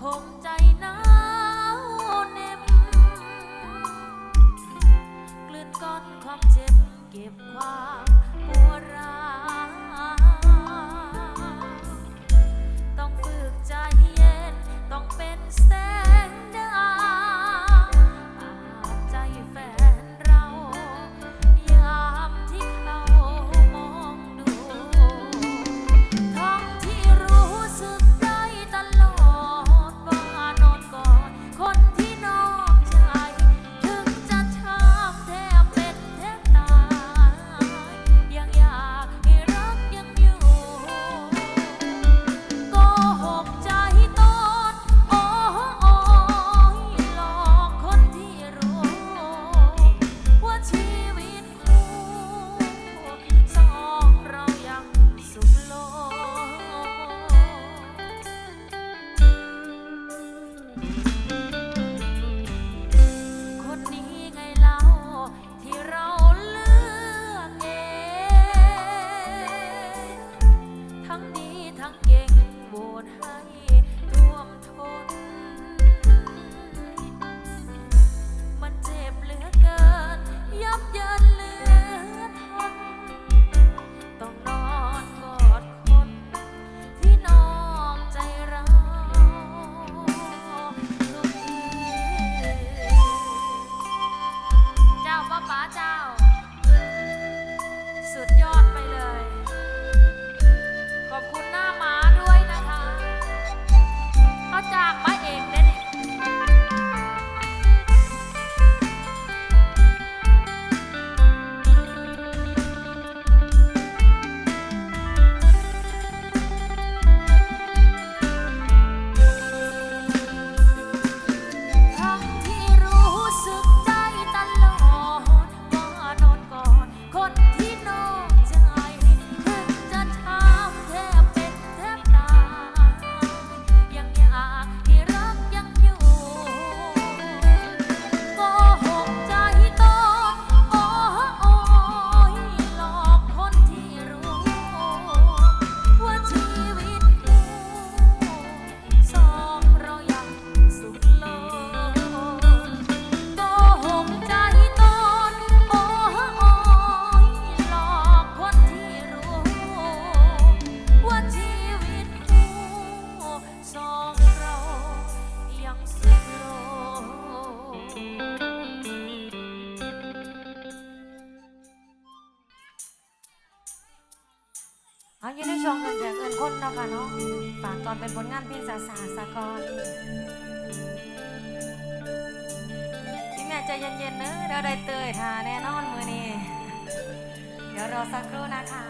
คงใจหนาวเน็บกลืนก้อนความเจ็บเก็บความ อาอยู่ในชอวงเงินเดือนเอินคนเนาะค่ะเนาะฝากตอนเป็นผลงานพี่สาสาสากรพี่แม่ใจเย็นๆเนอะเดี๋ยวได้เตยทาแน่นอนมือนี้เดี๋ยวรอสักครู่นะคะ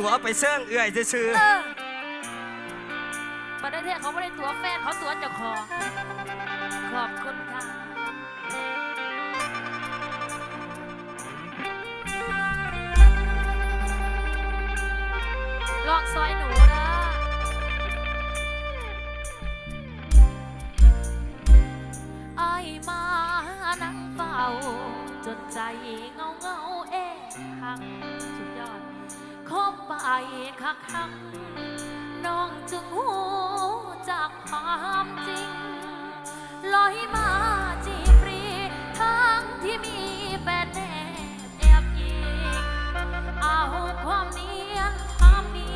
ตัวไปเสื่องเอื่อยซื่อเออประเทศเขาไม่ได้ตัวแฟนเขาตัวเจ้าของขอบคุณค่ะลองซอยหนูนะ ไอายมานั่งเฝ้า จนใจเงาเงาๆเอ๊ะหักสุดยอด คบไปคักคักน้องจึงหูจากความจริง ลอยมาจีบฟรีทั้งที่มีแฟนแนบแอบยิงเอาความเนียนความดี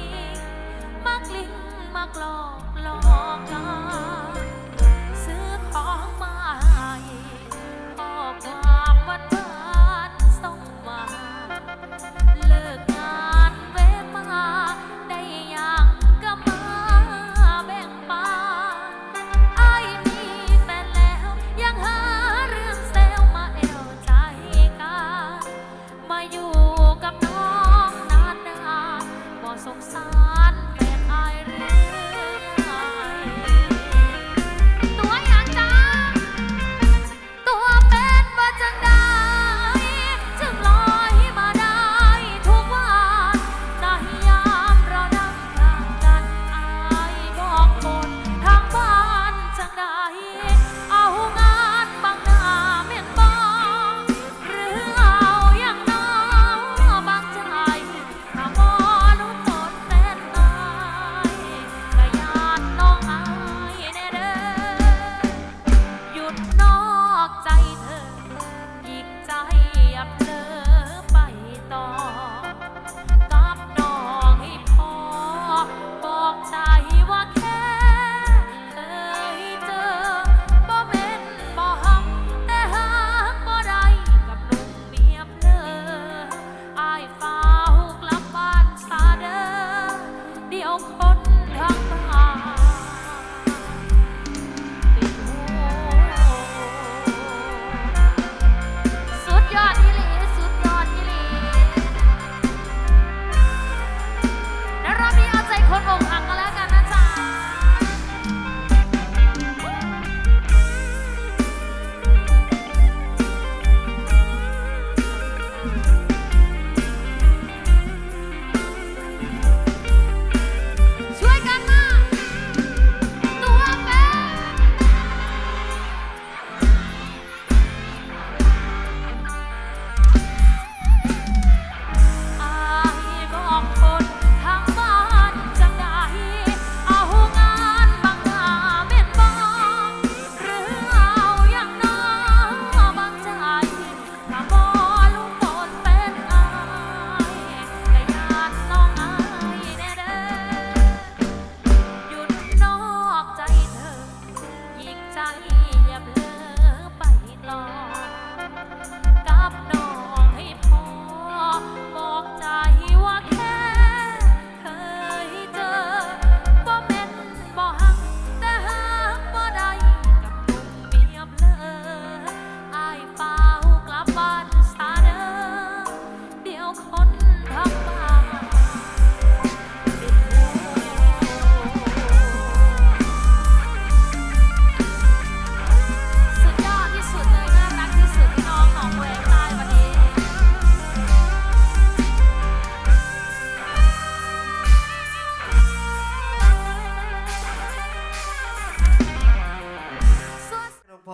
มักลิ้นมักหลอกหลอกกันซื้อของมาให้ข้อความวานหวาน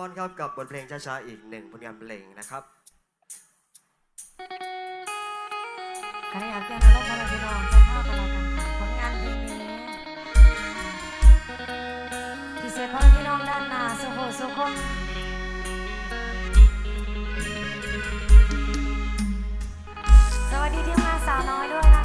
รครับกับบทเพลงช้าๆอีกหนึ่งผลงานเพลงนะครับ ใครอยากเป็นนักร้องนักรองจะเข้ากันผลงานเพลงนี้พิเศษพ่อพี่น้องด้านหน้าสุโขสุขมสวัสดีที่มาสาวน้อยด้วยนะ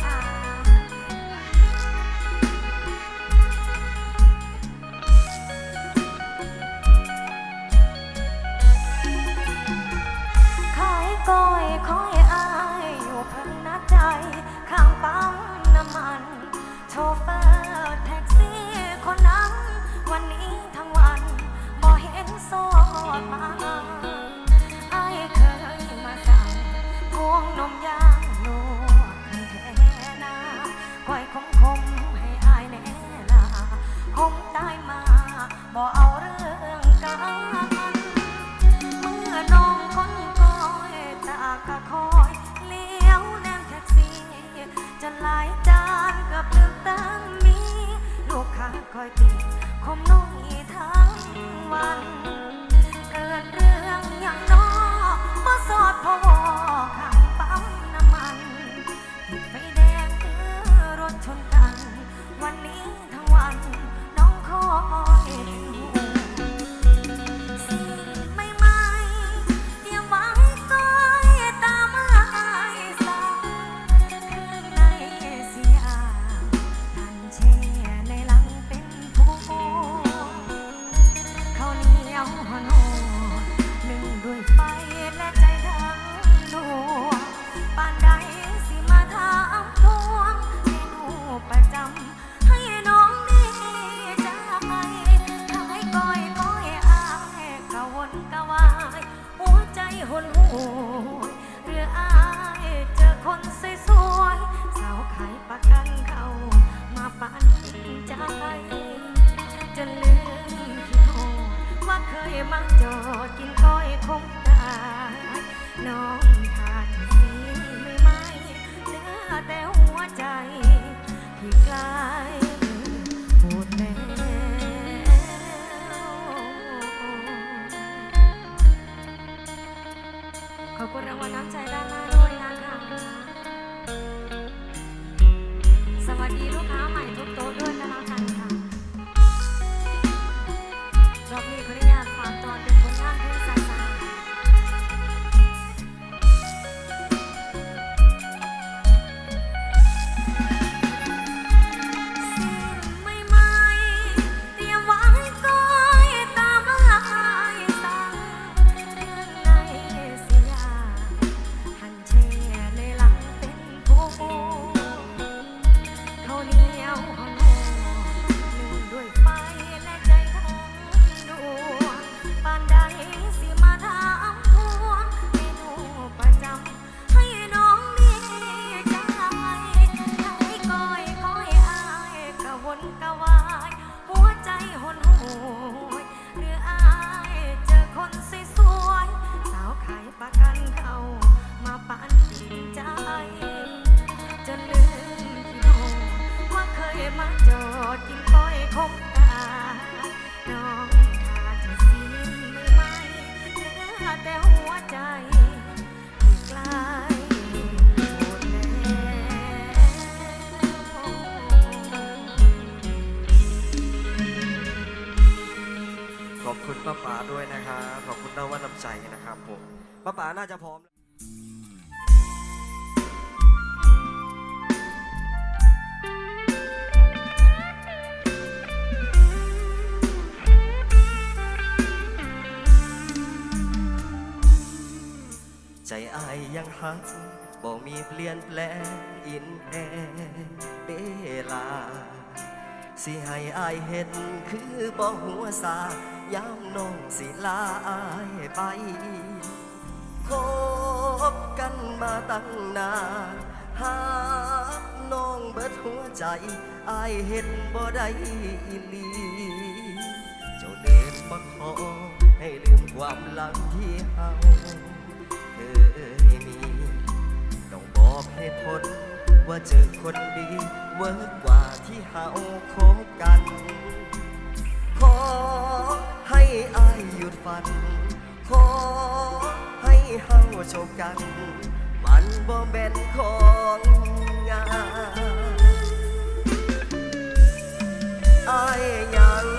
มักจอดกินก้อยคงตา น้องทาดสีไม่ไหมเหลือแต่ ป้าป๋าด้วยนะครับขอบคุณน้องว่าน้ำใจนะครับผมป้าป๋าน่าจะพร้อมใจอายยังหักบ่มีเปลี่ยนแปลงอินแอเดลา สิให้อายเห็นคือบ่หัวซา ยามน้องสิลาอายไป คบกันมาตั้งนานหากน้องเบิดหัวใจ อายเห็นบ่ได้อีลีเจ้าเดินมาขอให้ลืมความหลังที่เฮาเคยมีต้องบอกให้ทนว่าเจอคนดีเวิร์กว่าที่เฮาคบกันขอ ให้อายหยุดฝัน ขอให้เฮาโชคกัน มันบ่แม่นของงานอายยัง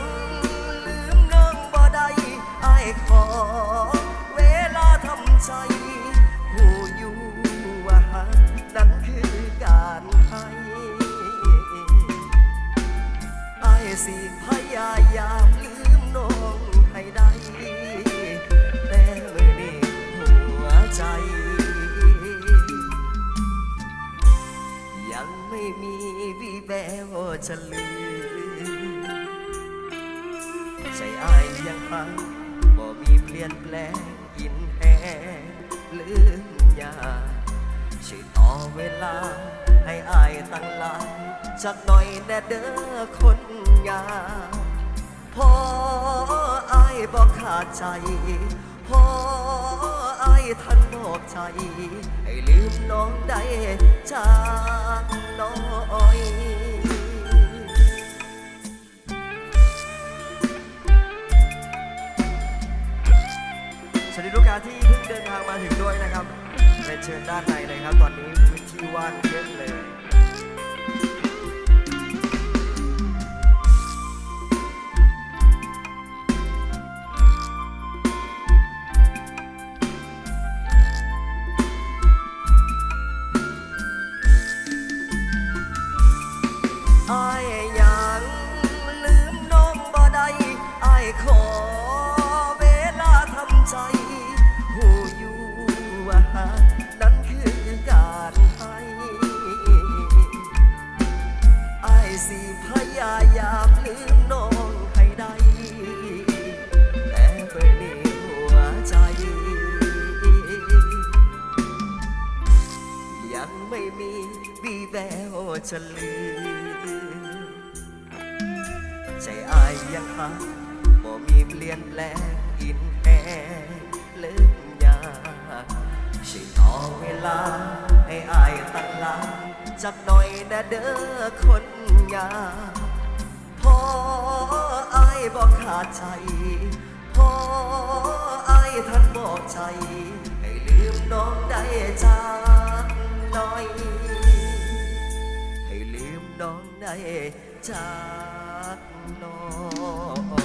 วจะลืมใจอายยังพังบ่มีเปลี่ยนแปลงอินแหงลืมยาช่วยต่อเวลา ให้อายตั้งหลายจักหน่อยแน่เด้อคนงาพออายบอกขาดใจ พออายทันบอกใจ ให้ลืมน้องได้จากน้อย สวัสดีลูกค้าที่เพิ่งเดินทางมาถึงด้วยนะครับไปเชิญด้านในเลยครับ ตอนนี้พื้นที่ว่างเยอะเลย จะลืม ใจอายยังหักบ่มีเปลี่ยนแปลงอินแหงลืมยากช่วยต่อเวลา ให้อายตั้งหลังจักหน่อยนะเด้อคนงาพออายบอกขาดใจพออายท่านบอกใจ ให้ลืมน้องได้จากหน่อย น้องได้จากน้อง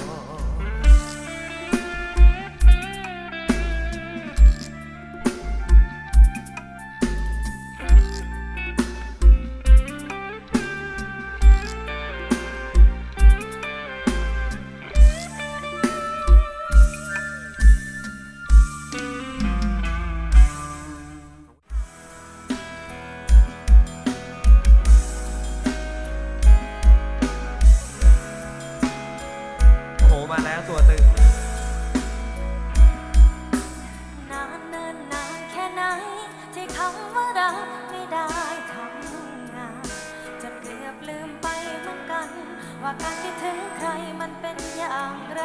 มาแล้วตัวตึงนานเนินนานแค่ไหน ที่คำว่ารักไม่ได้ทำงานจนเกือบลืมไปเหมือนกัน ว่าการคิดถึงใครมันเป็นอย่างไร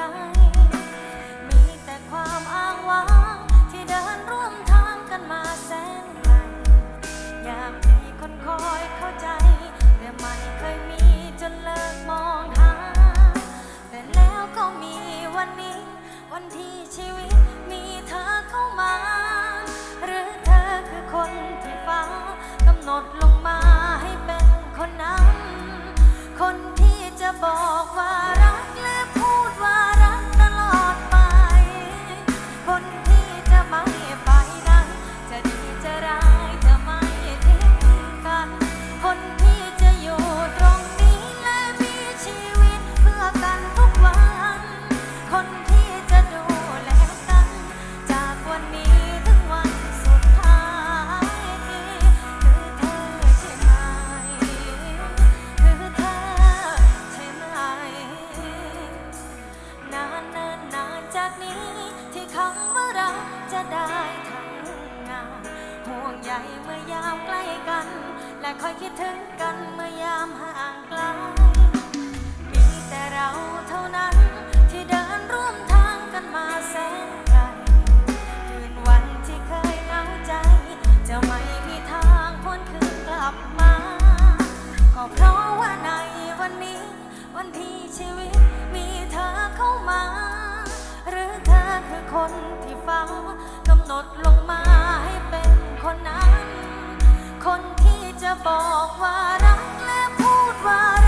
มีแต่ความอ้างว้างที่เดินร่วมทางกันมาแสนไกลอยากมีคนคอยเข้าใจ แต่ไม่เคยมีจนเลิกมอง แล้วก็มีวันนี้ วันที่ชีวิตมีเธอเข้ามา หรือเธอคือคนที่ฟ้ากำหนดลงมาให้เป็นคนนั้น คนที่จะบอกว่า วันที่ชีวิตมีเธอเข้ามา หรือเธอคือคนที่ฟ้ากำหนดลงมาให้เป็นคนนั้น คนที่จะบอกว่ารักและพูดว่ารัก